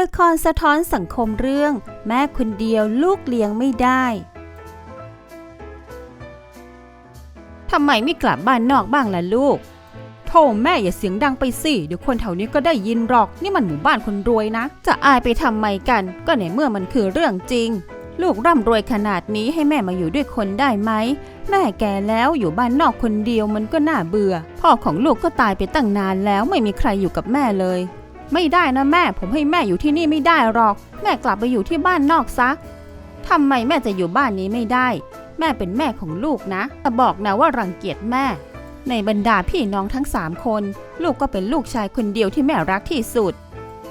ละครสะท้อนสังคมเรื่อง แม่คนเดียวลูกเลี้ยงไม่ได้ทำไมไม่กลับบ้านนอกบ้างล่ะลูกโธ่แม่อย่าเสียงดังไปสิเดี๋ยวคนแถวนี้ก็ได้ยินหรอก นี่มันหมู่บ้านคนรวยนะ จะอายไปทำไมกัน ก็ในเมื่อมันคือเรื่องจริง ลูกร่ำรวยขนาดนี้ให้แม่มาอยู่ด้วยคนได้ไหมแม่แก่แล้วอยู่บ้านนอกคนเดียวมันก็น่าเบื่อ พ่อของลูกก็ตายไปตั้งนานแล้วไม่มีใครอยู่กับแม่เลย ไม่ได้นะแม่ ผมให้แม่อยู่ที่นี่ไม่ได้หรอก แม่กลับไปอยู่ที่บ้านนอกซะทำไมแม่จะอยู่บ้านนี้ไม่ได้ แม่เป็นแม่ของลูกนะ แต่บอกนะว่ารังเกียจแม่ ในบรรดาพี่น้องทั้งสามคน ลูกก็เป็นลูกชายคนเดียวที่แม่รักที่สุด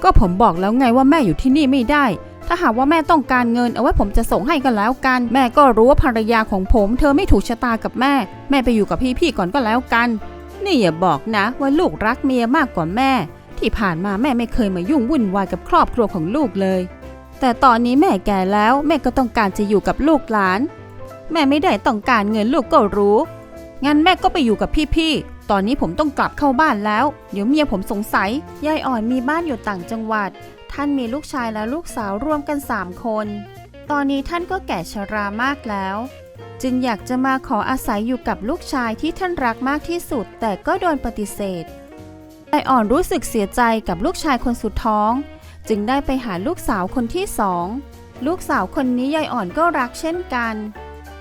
ก็ผมบอกแล้วไงว่าแม่อยู่ที่นี่ไม่ได้ ถ้าหากว่าแม่ต้องการเงินเอาไว้ผมจะส่งให้ก็แล้วกัน แม่ก็รู้ว่าภรรยาของผม เธอไม่ถูกชะตากับแม่ แม่ไปอยู่กับพี่ๆก่อนก็แล้วกัน นี่อย่าบอกนะว่าลูกรักเมียมากกว่าแม่ ที่ผ่านมาแม่ไม่เคยมายุ่งวุ่นวายกับครอบครัวของลูกเลย แต่ตอนนี้แม่แก่แล้วแม่ก็ต้องการจะอยู่กับลูกหลาน แม่ไม่ได้ต้องการเงินลูกก็รู้ งั้นแม่ก็ไปอยู่กับพี่ๆ ตอนนี้ผมต้องกลับเข้าบ้านแล้ว เดี๋ยวเมียผมสงสัย ยายอ่อนมีบ้านอยู่ต่างจังหวัด ท่านมีลูกชายและลูกสาวรวมกัน3คน ตอนนี้ท่านก็แก่ชรามากแล้ว จึงอยากจะมาขออาศัยอยู่กับลูกชายที่ท่านรักมากที่สุด แต่ก็โดนปฏิเสธ ยายอ่อนรู้สึกเสียใจกับลูกชายคนสุดท้อง จึงได้ไปหาลูกสาวคนที่สองลูกสาวคนนี้ยายอ่อนก็รักเช่นกัน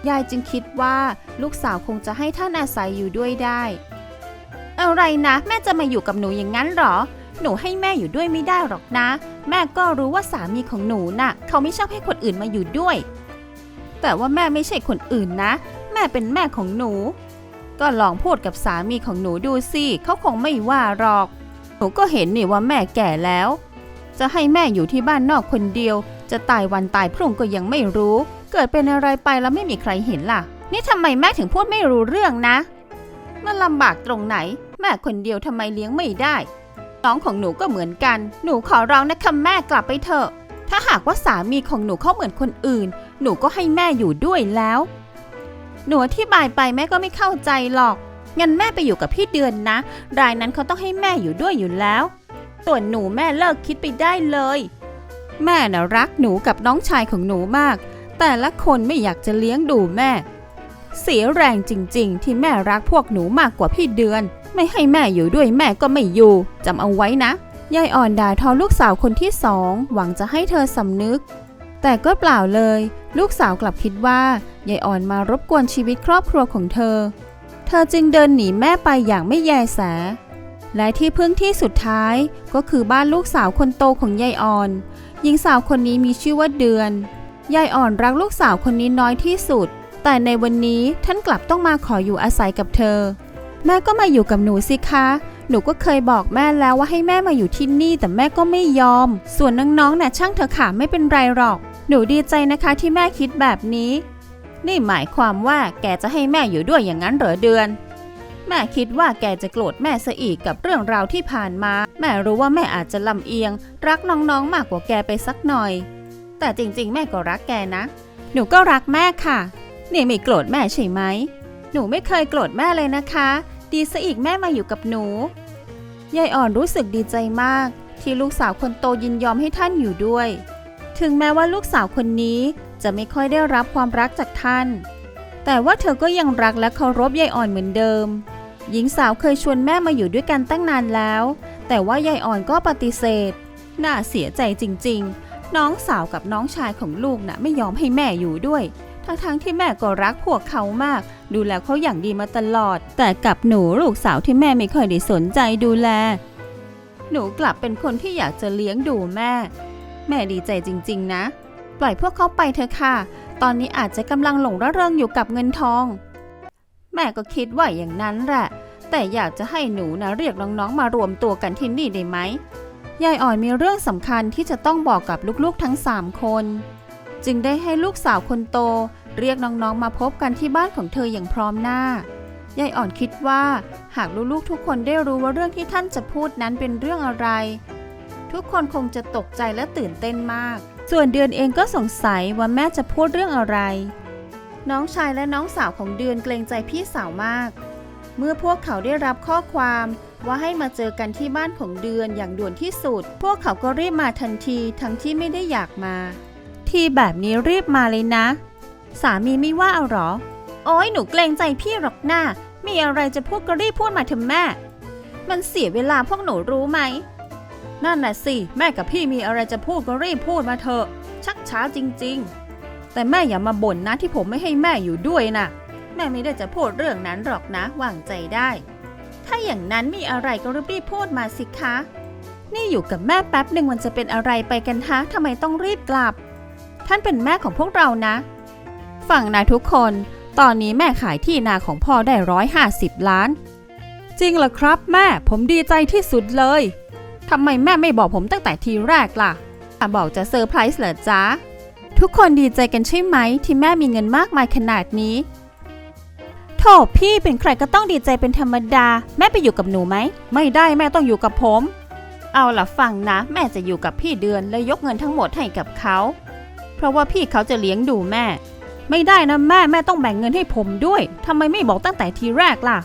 ยายจึงคิดว่าลูกสาวคงจะให้ท่านอาศัยอยู่ด้วยได้ อะไรนะแม่จะมาอยู่กับหนูอย่างนั้นหรอ หนูให้แม่อยู่ด้วยไม่ได้หรอกนะ แม่ก็รู้ว่าสามีของหนูน่ะ เขาไม่ชอบให้คนอื่นมาอยู่ด้วย แต่ว่าแม่ไม่ใช่คนอื่นนะ แม่เป็นแม่ของหนู ก็ลองพูดกับสามีของหนูดูสิเขาคงไม่ว่าหรอก หนูก็เห็นนี่ว่าแม่แก่แล้ว จะให้แม่อยู่ที่บ้านนอกคนเดียว จะตายวันตายพรุ่งก็ยังไม่รู้ เกิดเป็นอะไรไปแล้วไม่มีใครเห็นล่ะ นี่ทำไมแม่ถึงพูดไม่รู้เรื่องนะมันลำบากตรงไหน แม่คนเดียวทำไมเลี้ยงไม่ได้ น้องของหนูก็เหมือนกัน หนูขอร้องนะคะแม่กลับไปเถอะ ถ้าหากว่าสามีของหนูเขาเหมือนคนอื่น หนูก็ให้แม่อยู่ด้วยแล้ว หนูอธิบายไปแม่ก็ไม่เข้าใจหรอก งั้นแม่ไปอยู่กับพี่เดือนนะ รายนั้นเขาต้องให้แม่อยู่ด้วยอยู่แล้วส่วนหนูแม่เลิกคิดไปได้เลย แม่น่ะรักหนูกับน้องชายของหนูมาก แต่ละคนไม่อยากจะเลี้ยงดูแม่ เสียแรงจริง ๆ ที่แม่รักพวกหนูมากกว่าพี่เดือน ไม่ให้แม่อยู่ด้วยแม่ก็ไม่อยู่จำเอาไว้นะยายอ่อนด่าทอลูกสาวคนที่สอง หวังจะให้เธอสำนึก แต่ก็เปล่าเลย ลูกสาวกลับคิดว่ายายอ่อนมารบกวนชีวิตครอบครัวของเธอ เธอจึงเดินหนีแม่ไปอย่างไม่แยแส และที่พึ่งที่สุดท้ายก็คือบ้านลูกสาวคนโตของยายอ่อน หญิงสาวคนนี้มีชื่อว่าเดือน ยายอ่อนรักลูกสาวคนนี้น้อยที่สุด แต่ในวันนี้ท่านกลับต้องมาขออยู่อาศัยกับเธอ แม่ก็มาอยู่กับหนูสิคะหนูก็เคยบอกแม่แล้วว่าให้แม่มาอยู่ที่นี่ แต่แม่ก็ไม่ยอม ส่วนน้องๆน่ะช่างเถอะค่ะไม่เป็นไรหรอก หนูดีใจนะคะที่แม่คิดแบบนี้ นี่หมายความว่าแกจะให้แม่อยู่ด้วยอย่างนั้นเหรอเดือน แม่คิดว่าแกจะโกรธแม่ซะอีกกับเรื่องราวที่ผ่านมา แม่รู้ว่าแม่อาจจะลำเอียง รักน้องๆมากกว่าแกไปสักหน่อย แต่จริงๆ แม่ก็รักแกนะ หนูก็รักแม่ค่ะ นี่ไม่โกรธแม่ใช่ไหม หนูไม่เคยโกรธแม่เลยนะคะ ดีซะอีกแม่มาอยู่กับหนู ยายอ่อนรู้สึกดีใจมาก ที่ลูกสาวคนโตยินยอมให้ท่านอยู่ด้วย ถึงแม้ว่าลูกสาวคนนี้จะไม่ค่อยได้รับความรักจากท่าน แต่ว่าเธอก็ยังรักและเคารพยายอ่อนเหมือนเดิม หญิงสาวเคยชวนแม่มาอยู่ด้วยกันตั้งนานแล้ว แต่ว่ายายอ่อนก็ปฏิเสธ น่าเสียใจจริง ๆ น้องสาวกับน้องชายของลูกน่ะไม่ยอมให้แม่อยู่ด้วย ทั้งๆที่แม่ก็รักพวกเขามาก ดูแลเขาอย่างดีมาตลอด แต่กับหนูลูกสาวที่แม่ไม่เคยได้สนใจดูแล หนูกลับเป็นคนที่อยากจะเลี้ยงดูแม่ แม่ดีใจจริง ๆ นะ ปล่อยพวกเขาไปเถอะค่ะ ตอนนี้อาจจะกำลังหลงระเริงอยู่กับเงินทอง แม่ก็คิดว่าอย่างนั้นแหละ แต่อยากจะให้หนูนะเรียกน้องๆมารวมตัวกันที่นี่ได้ไหมยายอ่อนมีเรื่องสำคัญที่จะต้องบอกกับลูกๆทั้ง 3 คน จึงได้ให้ลูกสาวคนโต เรียกน้องๆมาพบกันที่บ้านของเธออย่างพร้อมหน้ายายอ่อนคิดว่า หากลูกๆทุกคนได้รู้ว่าเรื่องที่ท่านจะพูดนั้นเป็นเรื่องอะไร ทุกคนคงจะตกใจและตื่นเต้นมาก ส่วนเดือนเองก็สงสัยว่าแม่จะพูดเรื่องอะไร น้องชายและน้องสาวของเดือนเกรงใจพี่สาวมาก เมื่อพวกเขาได้รับข้อความว่าให้มาเจอกันที่บ้านของเดือนอย่างด่วนที่สุด พวกเขาก็รีบมาทันทีทั้งที่ไม่ได้อยากมา ทีแบบนี้รีบมาเลยนะ สามีไม่ว่าเอาหรอ โอ้ยหนูเกรงใจพี่หรอกหน้ามีอะไรจะพูดก็รีบพูดมาเถอะแม่ มันเสียเวลาพวกหนูรู้ไหม นั่นน่ะสิ แม่กับพี่มีอะไรจะพูดก็รีบพูดมาเถอะ ชักช้าจริง ๆ แต่แม่อย่ามาบ่นนะที่ผมไม่ให้แม่อยู่ด้วยนะแม่ไม่ได้จะพูดเรื่องนั้นหรอกนะวางใจได้ ถ้าอย่างนั้นมีอะไรก็รีบๆพูดมาสิคะ นี่อยู่กับแม่แป๊บหนึ่งมันจะเป็นอะไรไปกันฮะทำไมต้องรีบกลับ ท่านเป็นแม่ของพวกเรานะฟังนะทุกคน ตอนนี้แม่ขายที่นาของพ่อได้ร้อยห้าสิบล้าน จริงเหรอครับแม่ผมดีใจที่สุดเลย ทำไมแม่ไม่บอกผมตั้งแต่ทีแรกล่ะอะบอกจะเซอร์ไพรส์เหรอจ๊ะ ทุกคนดีใจกันใช่ไหม ที่แม่มีเงินมากมายขนาดนี้ โถพี่เป็นใครก็ต้องดีใจเป็นธรรมดา แม่ไปอยู่กับหนูไหม ไม่ได้แม่ต้องอยู่กับผม เอาล่ะฟังนะ แม่จะอยู่กับพี่เดือนและยกเงินทั้งหมดให้กับเขา เพราะว่าพี่เขาจะเลี้ยงดูแม่ ไม่ได้นะแม่แม่ต้องแบ่งเงินให้ผมด้วยทำไมไม่บอกตั้งแต่ทีแรกล่ะ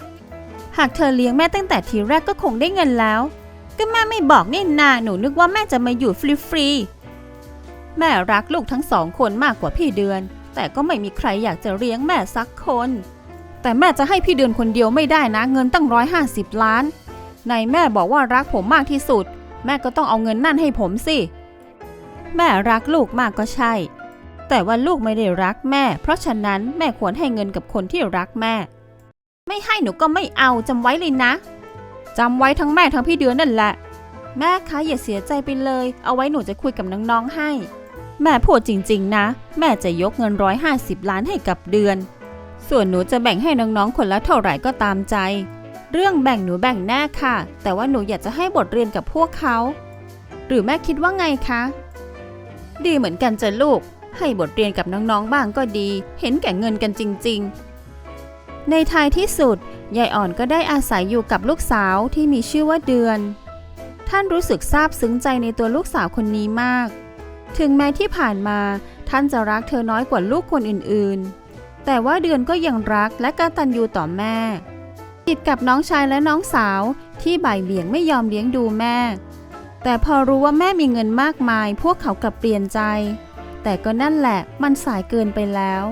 หากเธอเลี้ยงแม่ตั้งแต่ทีแรกก็คงได้เงินแล้ว ก็แม่ไม่บอกนี่นาหนูนึกว่าแม่จะมาอยู่ฟรีๆแม่รักลูกทั้งสองคนมากกว่าพี่เดือน แต่ก็ไม่มีใครอยากจะเลี้ยงแม่สักคน แต่แม่จะให้พี่เดือนคนเดียวไม่ได้นะเงินตั้งร้อยห้าสิบล้านในแม่บอกว่ารักผมมากที่สุด แม่ก็ต้องเอาเงินนั่นให้ผมสิ แม่รักลูกมากก็ใช่ แต่ว่าลูกไม่ได้รักแม่ เพราะฉะนั้นแม่ควรให้เงินกับคนที่รักแม่ ไม่ให้หนูก็ไม่เอาจำไว้เลยนะ จำไว้ทั้งแม่ทั้งพี่เดือนนั่นแหละ แม่คะอย่าเสียใจไปเลย เอาไว้หนูจะคุยกับน้องๆให้ แม่พูดจริงๆนะ แม่จะยกเงินร้อยห้าสิบล้านให้กับเดือน ส่วนหนูจะแบ่งให้น้องๆคนละเท่าไหร่ก็ตามใจ เรื่องแบ่งหนูแบ่งแน่ค่ะ แต่ว่าหนูอยากจะให้บทเรียนกับพวกเขา หรือแม่คิดว่าไงคะ ดีเหมือนกันจ้ะลูก ให้บทเรียนกับน้องๆบ้างก็ดี เห็นแก่เงินกันจริง ๆ ในท้ายที่สุดยายอ่อนก็ได้อาศัยอยู่กับลูกสาวที่มีชื่อว่าเดือน ท่านรู้สึกซาบซึ้งใจในตัวลูกสาวคนนี้มาก ถึงแม้ที่ผ่านมาท่านจะรักเธอน้อยกว่าลูกคนอื่นๆ แต่ว่าเดือนก็ยังรักและกตัญญูต่อแม่ ติดกับน้องชายและน้องสาวที่บ่ายเบี่ยงไม่ยอมเลี้ยงดูแม่ แต่พอรู้ว่าแม่มีเงินมากมาย พวกเขากลับเปลี่ยนใจ แต่ก็นั่นแหละมันสายเกินไปแล้ว